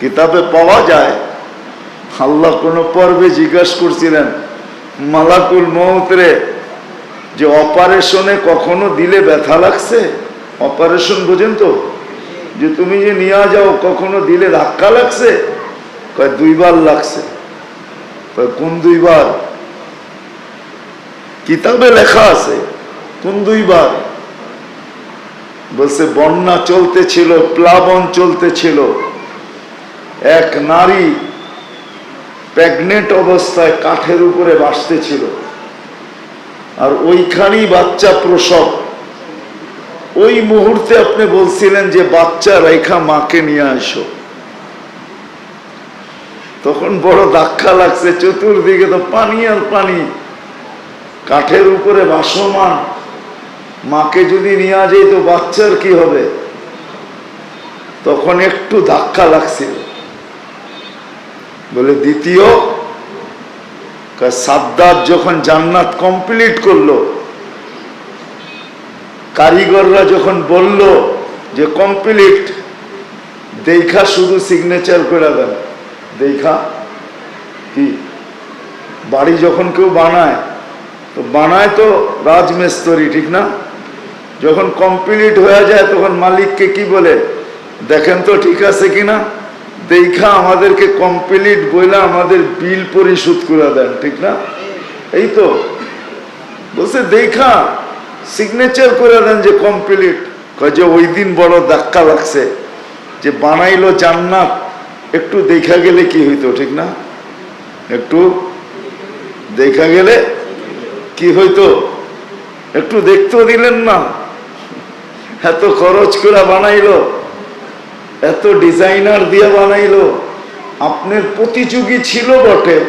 কিতাবে পাওয়া যায়। আল্লাহ কোনো পর্বে জিজ্ঞাসা করছিলেন, মালাকুল মৌতরে যে অপারেশনে কখনো দিলে ব্যথা লাগছে? অপারেশন বোঝেন তো? যে তুমি যে নিয়ে যাও, কখনো দিলে ধাক্কা লাগছে? কয়, দুইবার লাগছে। কোন দুইবার? কিতাবে লেখা আছে, কোন দুইবার? বলছে, বন্যা চলতেছিল প্লাবন চলতেছিল এক নারী প্রেগনেন্ট অবস্থায় কাঠের উপরে বাসতেছিল। আর ওইখানেই বাচ্চা প্রসব। ওই মুহূর্তে আপনি বলছিলেন যে, বাচ্চা রেখা মাকে নিয়ে আসো। তখন বড় ধাক্কা লাগছে, চতুর্দিকে তো পানি আর পানি। কাঠের উপরে বাসমান মাকে যদি নিয়ে যাই তো বাচ্চার কি হবে? তখন একটু ধাক্কা লাগছিল। বলে, দ্বিতীয় সাদ্দাত যখন জান্নাত কমপ্লিট করল, কারিগররা যখন বলল যে কমপ্লিট দেখা শুধু সিগনেচার করে দেন। দেখা কি? বাড়ি যখন কেউ বানায়, তো বানায় তো রাজমিস্ত্রি, ঠিক না? যখন কমপ্লিট হয়ে যায়, তখন মালিককে কি বলে? দেখেন তো ঠিক আছে কিনা? দেখা আমাদেরকে কমপ্লিট বইলা আমাদের বিল পরিশোধ করে দেন, ঠিক না? এই তো। বলছে, দেখা সিগনেচার করে দেন যে কমপ্লিট যে, ওই দিন বড় ধাক্কা লাগছে, যে বানাইলো জান্নাত, একটু দেখা গেলে কি হইতো, ঠিক না? একটু দেখা গেলে কি হইতো? একটু দেখতেও দিলেন না। এত খরচ করে বানাইলো এত ডিজাইনার দিয়ে বানাইলো। আপনার প্রতিযোগী ছিল বটে।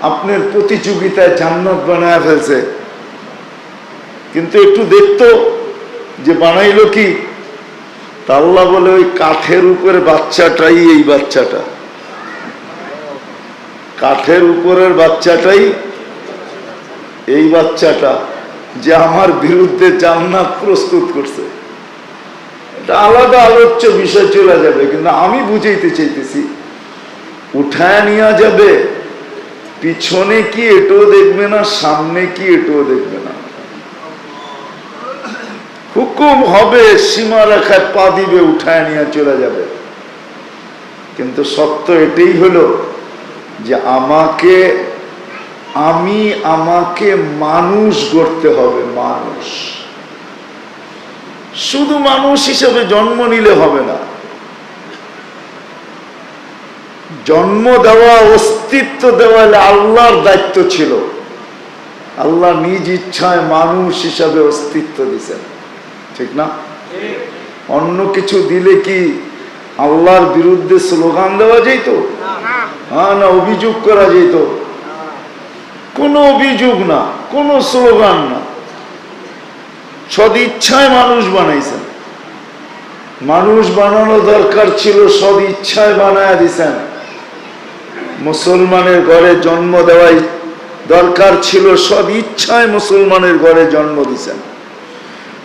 আপনার প্রতিযোগিতায় জান্নাত বানায় ফেলছে। কিন্তু একটু দেখতো যে বানাইলো কি? তা আল্লাহ বলে, ওই কাঠের উপরে বাচ্চাটাই এই বাচ্চাটা। কাঠের উপরের বাচ্চাটাই এই বাচ্চাটা, যে আমার বিরুদ্ধে জান্নাত প্রস্তুত করছে। আলাদা আলোচ্য বিষয় চলে যাবে, কিন্তু আমি বুঝাইতে চাইতেছি, উঠায় নেওয়া যাবে, পিছনে কি এটাও দেখবে না, সামনে কি এটাও দেখবে না। হুকুম হবে, সীমা রেখায় পা দিবে, উঠায় নিয়ে চলে যাবে। কিন্তু সত্য এটাই হলো যে আমাকে, আমি আমাকে মানুষ গড়তে হবে, মানুষ। শুধু মানুষ হিসেবে জন্ম নিলে হবে না। জন্ম দেওয়া, অস্তিত্ব দেওয়া আল্লাহর দায়িত্ব ছিল। আল্লাহ নিজ ইচ্ছায় মানুষ হিসাবে অস্তিত্ব দিছেন ঠিক না? অন্য কিছু দিলে কি আল্লাহর বিরুদ্ধে স্লোগান দেওয়া যেত? হ্যাঁ না, অভিযোগ করা যেত। কোনো অভিযোগ না, কোনো স্লোগান না। সদিচ্ছায় মানুষ বানাইছেন। মানুষ বানানো দরকার ছিল সদিচ্ছায় বানায় দিছেন। মুসলমানের ঘরে জন্ম দেওয়াই দরকার ছিল সদ ইচ্ছায় মুসলমানের ঘরে জন্ম দিছেন।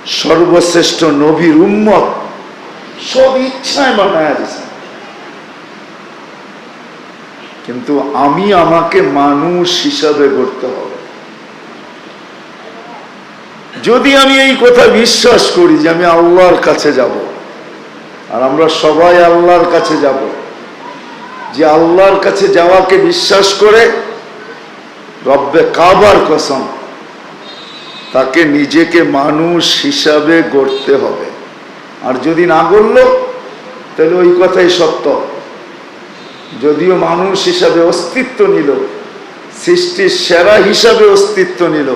সর্বশ্রেষ্ঠ নবীর উম্মত সব ইচ্ছায় বানায় দিছেন। কিন্তু আমি আমাকে মানুষ হিসাবে গড়তে হবে। যদি আমি এই কথা বিশ্বাস করি যে আমি আল্লাহর কাছে যাব, আর আমরা সবাই আল্লাহর কাছে যাব, যে আল্লাহর কাছে যাওয়াকে বিশ্বাস করে রব্বে কাবার কসম, তাকে নিজেকে মানুষ হিসাবে গড়তে হবে। আর যদি না গড়ল, তাহলে ওই কথাই সত্য। যদিও মানুষ হিসাবে অস্তিত্ব নিল, সৃষ্টির সেরা হিসাবে অস্তিত্ব নিল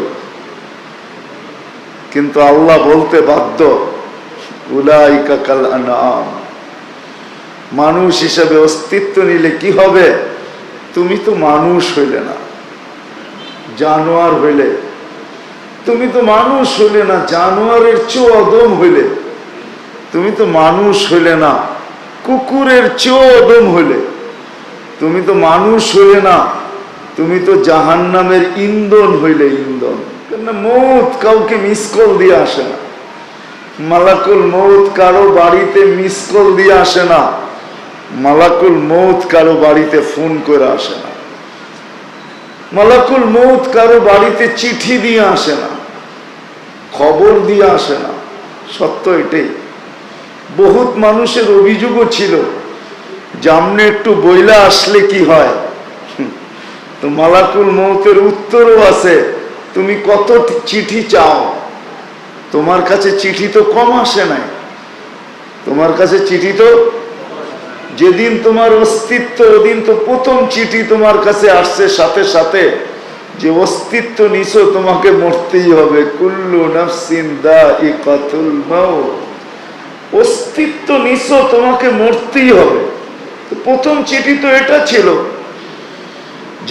কিন্তু আল্লাহ বলতে বাধ্য মানুষ হিসাবে অস্তিত্ব নিলে কি হবে? তুমি তো মানুষ হইলে না, জানোয়ার হইলে। তুমি তো মানুষ হইলে না, জানোয়ারের চেয়েও অদম হইলে। তুমি তো মানুষ হইলে না, কুকুরের চেয়েও অদম হইলে। তুমি তো মানুষ হইলে না, তুমি তো জাহান নামের ইন্ধন হইলে ইন্ধন। মৌত কাউকে মিস কল দিয়ে আসে না। মালাকুল মৌত কারও বাড়িতে মিস কল দিয়ে আসে না। মালাকুল মৌত কারও বাড়িতে ফোন করে আসে না। মালাকুল মৌত কারও বাড়িতে চিঠি দিয়ে আসে না। খবর দিয়ে আসে না। সত্য এটাই। বহুত মানুষের অভিযোগও ছিল জামনে একটু বইলা আসলে কি হয়। তো মালাকুল মৌতের উত্তরও আছে। তুমি কত চিঠি চাও? তোমার কাছে চিঠি তো কম আসে নাই। তোমার কাছে চিঠি তো যেদিন তোমার অস্তিত্ব, ওদিন তো প্রথম চিঠি তোমার কাছে আসছে। সাথে সাথে যে অস্তিত্ব নিছো, তোমাকে মরতেই হবে। কুল্লু নাফসিন মাউত। অস্তিত্ব নিছো, তোমাকে মরতেই হবে। প্রথম চিঠি তো এটা ছিল।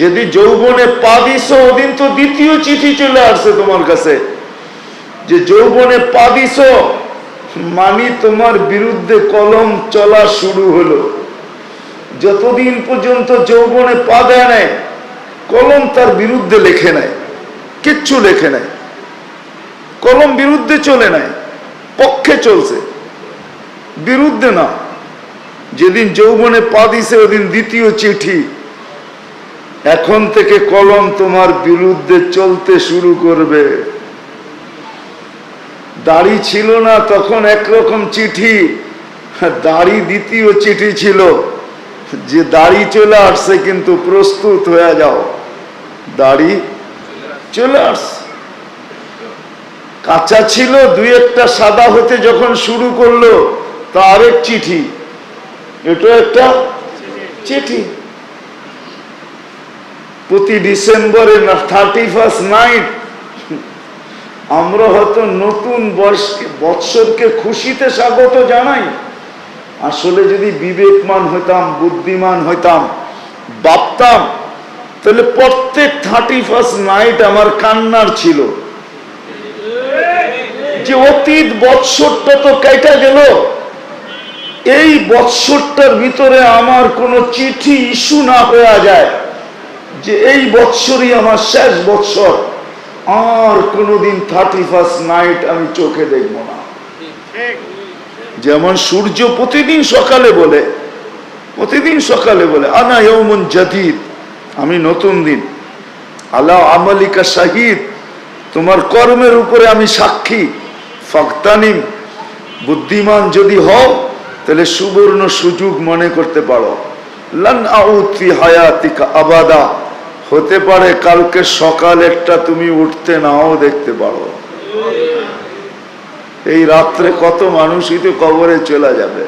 যদি যৌবনে পা দিছো ওদিন তো দ্বিতীয় চিঠি চলে আসছে তোমার কাছে। যে যৌবনে পা দিস মানি তোমার বিরুদ্ধে কলম চলা শুরু হলো। যতদিন পর্যন্ত যৌবনে পা দেয় নাই, কলম তার বিরুদ্ধে লেখে নাই, কিচ্ছু লেখে নাই। কলম বিরুদ্ধে চলে নাই, পক্ষে চলছে। বিরুদ্ধে না। যেদিন যৌবনে পা দিছে, ওদিন দ্বিতীয় চিঠি। এখন থেকে কলম তোমার বিরুদ্ধে চলতে শুরু করবে। দাড়ি ছিল না, তখন একরকম চিঠি। দাড়ি দ্বিতীয় চিঠি ছিল। যে দাড়ি চলে আসছে কিন্তু প্রস্তুত হয়ে যাও। দাড়ি চলে আসছে। কাঁচা ছিল, দুই একটা সাদা হতে যখন শুরু করল তা আরেক চিঠি। এটা একটা চিঠি। প্রতি ডিসেম্বরে থার্টি ফার্স্ট নাইট আমরা হয়তো নতুন বয়সকে বৎসরকে খুশিতে স্বাগত জানাই। আসলে যদি বিবেকমান হইতাম, বুদ্ধিমান হইতাম, ভাবতাম, তাহলে প্রত্যেক থার্টি ফার্স্ট নাইট আমার কান্নার ছিল। যে অতীত বৎসরটা তো কেটে গেল। এই বৎসরটার ভিতরে আমার কোনো চিঠি ইস্যু না হয়ে যায়। যে এই বৎসরই আমার শেষ বৎসর, আর কোনোদিন থার্টি ফার্স্ট নাইট আমি চোখে দেখব না। যেমন সূর্য প্রতিদিন সকালে বলে, প্রতিদিন সকালে বলে, আনা ইয়মন জাদিদ, আমি নতুন দিন। আল্লাহ আমালিকা শাহিদ, তোমার কর্মের উপরে আমি সাক্ষী। ফক্তানিম বুদ্ধিমান যদি হও, তাহলে সুবর্ণ সুযোগ মনে করতে পারো। লান আউতি হায়াতিকা আবাদা। হতে পারে কালকে সকালেরটা তুমি উঠতে নাও দেখতে পারো। এই রাত্রে কত মানুষই তো কবরে চলে যাবে।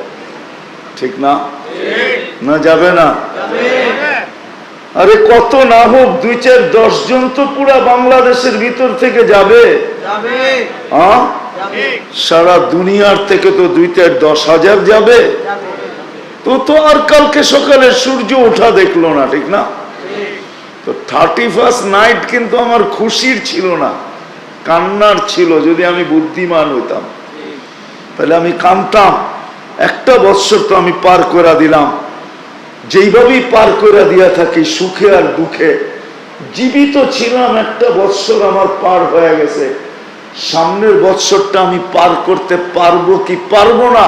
ঠিক না? না যাবে না? আরে কত না হোক দুই চার দশ জন তো পুরা বাংলাদেশের ভিতর থেকে যাবে। সারা দুনিয়ার থেকে তো দুই চার দশ হাজার যাবে। যাবে। তো তো আর কালকে সকালে সূর্য ওঠা দেখল না ঠিক না? তো থার্টি ফার্স্ট নাইট কিন্তু আমার খুশির ছিল না, কান্নার ছিল যদি আমি বুদ্ধিমান হইতাম। তাহলে আমি কামতাম একটা বৎসর তো আমি পার করে দিলাম। যেইভাবেই পার করে দিয়া থাকি সুখে আর দুঃখে। জীবিত ছিলাম একটা বৎসর, আমার পার হয়ে গেছে। সামনের বৎসরটা আমি পার করতে পারব কি পারব না?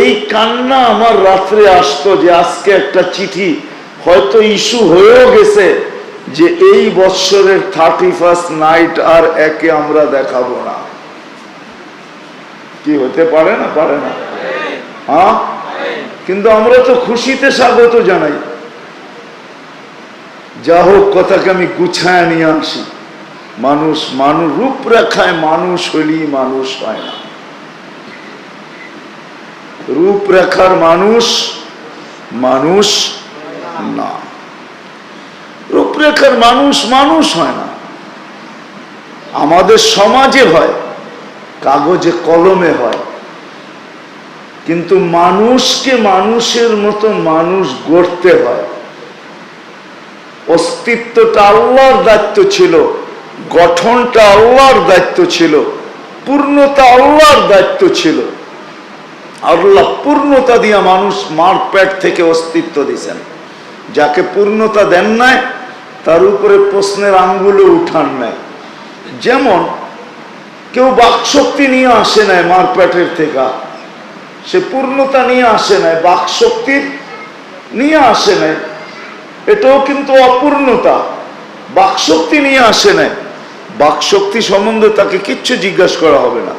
এই কান্না আমার রাত্রে আসতো যে আজকে একটা চিঠি হয়তো ইস্যু হয়েও গেছে যে এই বৎসরের থার্টি ফার্স্ট নাইট আর একে আমরা দেখাবো না। কি হতে পারে না পারে না? হ্যাঁ? কিন্তু আমরা তো খুশিতে স্বাগত জানাই। যা হোক, কথাকে আমি গুছায় নিয়ে আসি। মানুষ মানুষ, রূপরেখায় মানুষ হইলেই মানুষ হয় না। রূপরেখার মানুষ মানুষ না। রূপরেখার মানুষ মানুষ হয় না। আমাদের সমাজে হয়, কাগজে কলমে হয়। কিন্তু মানুষকে মানুষের মতো মানুষ গড়তে হয়। অস্তিত্বটা আল্লাহর দায়িত্ব ছিল, গঠনটা আল্লাহর দায়িত্ব ছিল, পূর্ণতা আল্লাহর দায়িত্ব ছিল। আল্লাহ পূর্ণতা দিয়া মানুষ মারপ্যাট থেকে অস্তিত্ব দিছেন যাকে পূর্ণতা দেন নাই, তার উপরে প্রশ্নের আঙ্গুলে উঠান নাই। যেমন, কেউ বাকশক্তি নিয়ে আসে নাই মারপ্যাটের থেকে। সে পূর্ণতা নিয়ে আসে নাই বাকশক্তির নিয়ে আসে নাই। এটাও কিন্তু অপূর্ণতা। বাকশক্তি নিয়ে আসে নাই। বাকশক্তি সম্বন্ধে তাকে কিচ্ছু জিজ্ঞাসা করা হবে না।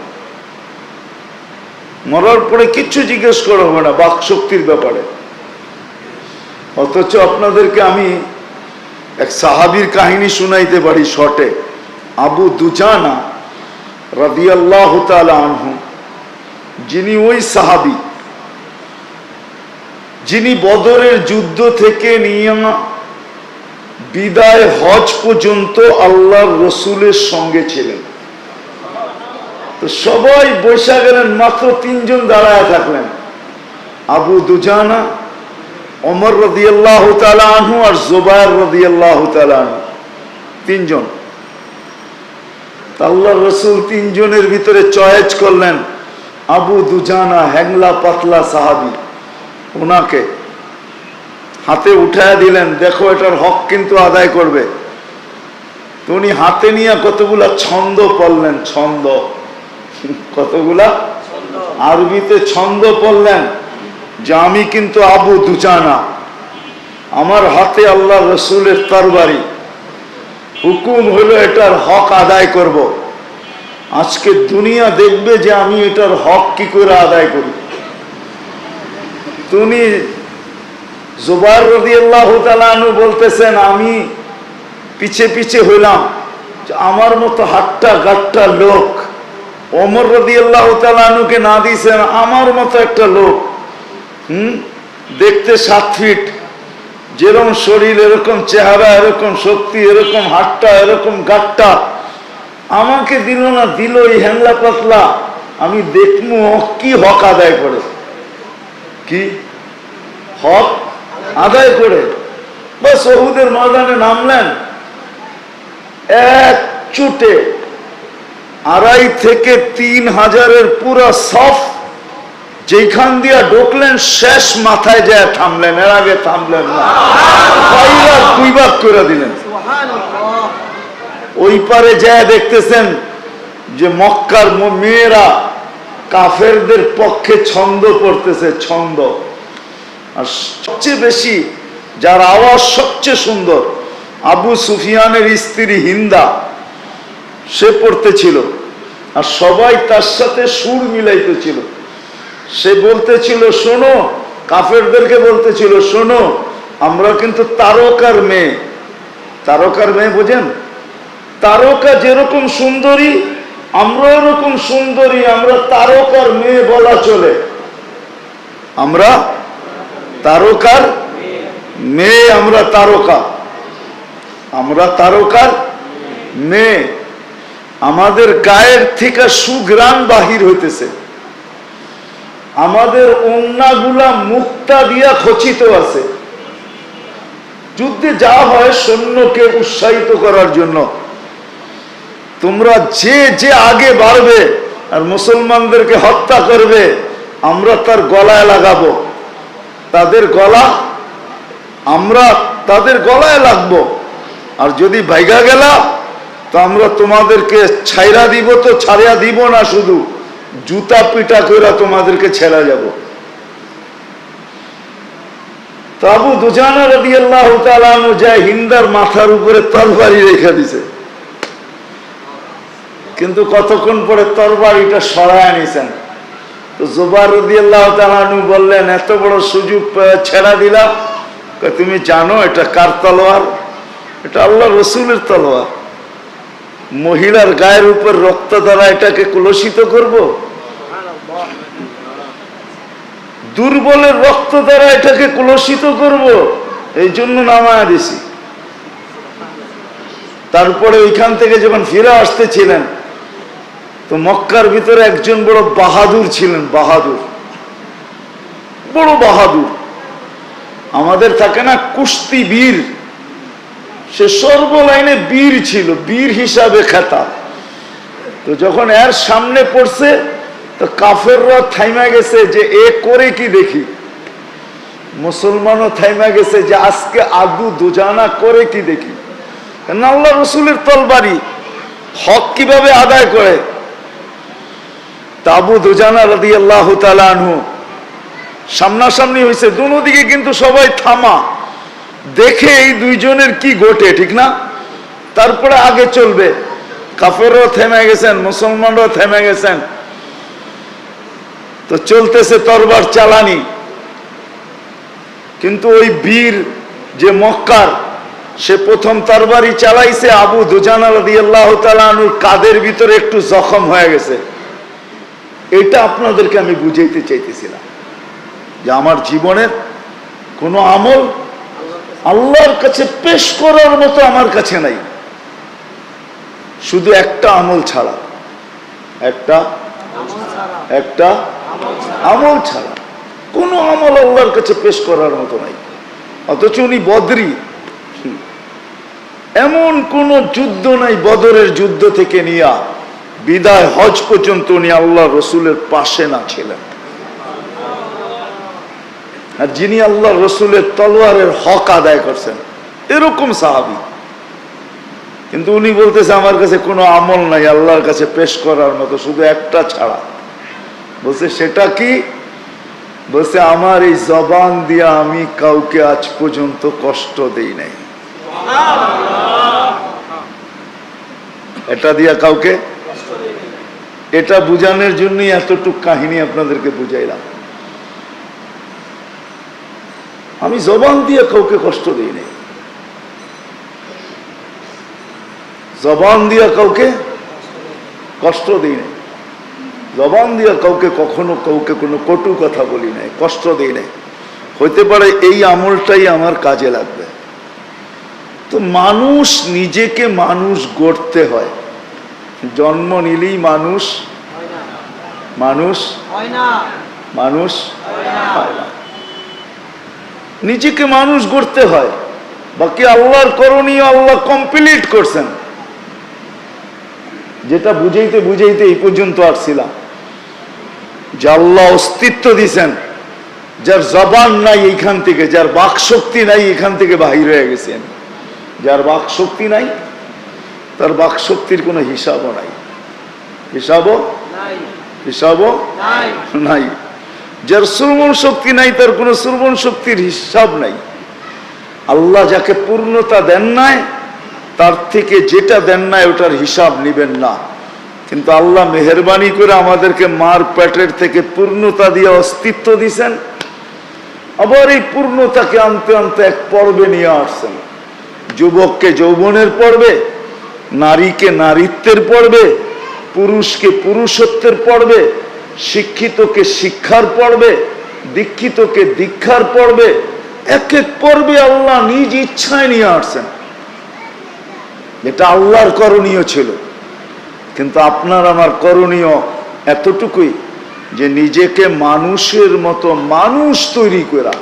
মরার পরে কিচ্ছু জিজ্ঞেস করা হবে না বাকশক্তির ব্যাপারে। অথচ আপনাদেরকে আমি এক সাহাবির কাহিনী শুনাইতে পারি শটে আবু দুজানা রাদিয়াল্লাহু আনহু, যিনি ওই সাহাবি, যিনি বদরের যুদ্ধ থেকে নিয়ে বিদায় হজ পর্যন্ত আল্লাহর রসুলের সঙ্গে ছিলেন। তো সবাই বৈশা গেলেন, মাত্র তিনজন দাঁড়ায় থাকলেন। আবু দুজানা অমর রদিয়াল্লাহ আনহু আর জোবায়ের রদিয়াল্লাহ আনহু। তিনজন। আল্লাহ রসুল তিনজনের ভিতরে চয়েস করলেন আবু দুজানা হ্যাংলা পাতলা সাহাবি। ওনাকে হাতে উঠায় দিলেন দেখো এটার হক কিন্তু আদায় করবে। তো উনি হাতে নিয়ে কতগুলা ছন্দ পড়লেন ছন্দ। কতগুলা? আরবিতে ছন্দ পড়লেন। যে আমি কিন্তু আবু দুজানা। আমার হাতে আল্লাহ রসুলের তরবারি। হুকুম হলো এটার হক আদায় করব। আজকে দুনিয়া দেখবে যে আমি এটার হক কি করে আদায় করি। তুমি জুবার রবি আল্লাহ বলতেছেন, আমি পিছে পিছে হইলাম। আমার মতো হাট্টা গাট্টা লোক। অমর রবি আল্লাহ না দিয়েছেন, আমার মতো একটা লোক। হুম? দেখতে সাত ফিট। যেরকম শরীর, এরকম চেহারা, এরকম শক্তি, এরকম হাটটা এরকম গাট্টা। আমাকে দিল না, দিল এই হ্যাংলা পাতলা। আমি দেখব কি হক আদায় করে। কি? হক আদায় করে? বা সহুদের ময়দানে নামলেন। এক চুটে। আড়াই থেকে তিন হাজারের পুরো সফ যেখান দিয়া ঢুকলেন, শেষ মাথায় যায় থামলেন, এর আগে থামলেন না। দুইবার করে দিলেন। ওই পারে যায় দেখতেছেন যে মক্কার মেয়েরা কাফেরদের পক্ষে ছন্দ পড়তেছে, ছন্দ। আর সবচেয়ে বেশি যার আওয়াজ সবচেয়ে সুন্দর, আবু সুফিয়ানের স্ত্রী হিন্দা। সে পড়তেছিল। আর সবাই তার সাথে সুর মিলাইতেছিল। সে বলতেছিল, শোনো, কাফেরদেরকে বলতেছিল, শোনো, আমরা কিন্তু তারকার মেয়ে। তারকার মেয়ে বোঝেন? তারকা যেরকম সুন্দরী আমরা এরকম সুন্দরী, আমরা তারকার মেয়ে বলা চলে। আমরা তারকার মেয়ে, আমরা তারকা। আমরা তারকার মেয়ে। আমাদের গায়ের থেকে সুগ্রাণ বাহির হইতেছে। আমাদের অন্যগুলা মুক্তা দিয়া খচিত আছে। যুদ্ধে যা হয় সৈন্যকে উৎসাহিত করার জন্য। তোমরা যে যে আগে বাড়বে আর মুসলমানদেরকে হত্যা করবে, আমরা তার গলায় লাগাবো। তাদের গলা, আমরা তাদের গলায় লাগবো। আর যদি ভাইগা গেলা, তো আমরা তোমাদেরকে ছাইরা দিব তো ছাড়িয়া দিব না শুধু। জুতা পিটা কইরা তোমাদেরকে ছেড়া যাব। তাবু দুজানা রবি আল্লাহ যায় হিন্দার মাথার উপরে তরবারি রেখে দিছে। কিন্তু কতক্ষণ পরে তরবারিটা সরায় নিছেন? তো জোবার রদি আল্লাহ বললেন, এত বড় সুযোগ ছেড়া দিলাম। তুমি জানো এটা কার তলোয়ার? এটা আল্লাহ রসুলের তলোয়ার। মহিলার গায়ের উপর রক্ত দ্বারা এটাকে কুলসিত করব? দুর্বলের রক্ত দ্বারা এটাকে কুলসিত করব? এই জন্য নামায় দিছি। তারপরে ওইখান থেকে যখন ফিরে আসতেছিলেন, তো মক্কার ভিতরে একজন বড় বাহাদুর ছিলেন, বাহাদুর। বড় বাহাদুর। আমাদের থাকে না কুস্তি বীর। সে সর্বলাইনে বীর ছিল, বীর হিসাবে খেতা তো যখন এর সামনে পড়ছে, তো কাফেররা থাইমা গেছে যে, এ করে কি দেখি? মুসলমানও থাইমা গেছে যে, আজকে আদু দুজানা করে কি দেখি? আল্লাহ রসুলের তলবারি হক কীভাবে আদায় করে? তাবু দুজানা রদি আল্লাহ আনহু সামনাসামনি হয়েছে দুদিকে কিন্তু সবাই থামা। দেখে এই দুইজনের কি ঘটে, ঠিক না? তারপরে আগে চলবে। কাফেরও থেমে গেছেন, মুসলমানরাও থেমে গেছেন। তো চলতেছে তরবার চালানি। কিন্তু ওই বীর যে মক্কার, সে প্রথম তরবারি চালাইছে আবু দুজানা আল্লাহ তালুর কাদের ভিতরে একটু জখম হয়ে গেছে। এটা আপনাদেরকে আমি বুঝাইতে চাইতেছিলাম যে আমার জীবনের কোনো আমল আল্লাহর কাছে পেশ করার মতো আমার কাছে নাই। শুধু একটা আমল ছাড়া। একটা একটা আমল ছাড়া। কোনো আমল আল্লাহর কাছে পেশ করার মতো নাই। অথচ উনি বদরি। এমন কোন যুদ্ধ নাই বদরের যুদ্ধ থেকে নিয়া। বিদায় হজ পর্যন্ত উনি আল্লাহ রসুলের পাশে না ছিলেন। যিনি আল্লাহ রসুলের তলোয়ারের হক আদায় করছেন, এরকম সাহাবি। কিন্তু উনি বলতেছে, আমার কাছে কোনো আমল নাই, আল্লাহর কাছে পেশ করার মতো, শুধু একটা ছাড়া। বলছে, সেটা কি? বলছে, আমার এই জবান দিয়ে আমি কাউকে আজ পর্যন্ত কষ্ট দেই নাই। এটা দিয়া কাউকে? এটা বুঝানোর জন্যই এতটুক কাহিনী আপনাদেরকে বুঝাইলাম। আমি জবান দিয়ে কাউকে কষ্ট দিই নাই। জবান দিয়া কাউকে কষ্ট দিই নাই। জবান দিয়া কাউকে কখনো কাউকে কোনো কটু কথা বলি নাই কষ্ট দিই নাই। হইতে পারে এই আমলটাই আমার কাজে লাগবে। তো মানুষ নিজেকে মানুষ গড়তে হয়। জন্ম নিলেই মানুষ মানুষ হয় না। মানুষ হয় না। নিজেকে মানুষ গড়তে হয়। বাকি আল্লাহর করণীয় আল্লাহ কমপ্লিট করছেন। যেটা বুঝাইতে বুঝাইতে এই পর্যন্ত আসছিলাম। যে আল্লাহ অস্তিত্ব দিছেন যার জবান নাই এইখান থেকে যার বাক শক্তি নাই এখান থেকে বাহির হয়ে গেছেন যার বাক শক্তি নাই তার বাক শক্তির কোনো হিসাবও নাই। হিসাবও হিসাবও নাই। যার শ্রবণ শক্তি নাই, তার কোনো শ্রবণ শক্তির হিসাব নাই। আল্লাহ যাকে পূর্ণতা দেন নাই, তার থেকে যেটা দেন নাই, ওটার হিসাব নিবেন না। কিন্তু আল্লাহ মেহরবানি করে আমাদেরকে মার পেটের থেকে পূর্ণতা দিয়ে অস্তিত্ব দিছেন। আবার এই পূর্ণতাকে আনতে আনতে এক পর্বে নিয়ে আসছেন। যুবককে যৌবনের পর্বে, নারীকে নারীত্বের পর্বে, পুরুষকে পুরুষত্বের পর্বে শিক্ষিতকে শিক্ষার পর্বে, দীক্ষিতকে দীক্ষার পর্বে, এক এক পর্বে আল্লাহ নিজ ইচ্ছায় নিয়ে আসছেন। এটা আল্লাহর করণীয় ছিল। কিন্তু আপনার আমার করণীয় এতটুকুই যে নিজেকে মানুষের মতো মানুষ তৈরি করা।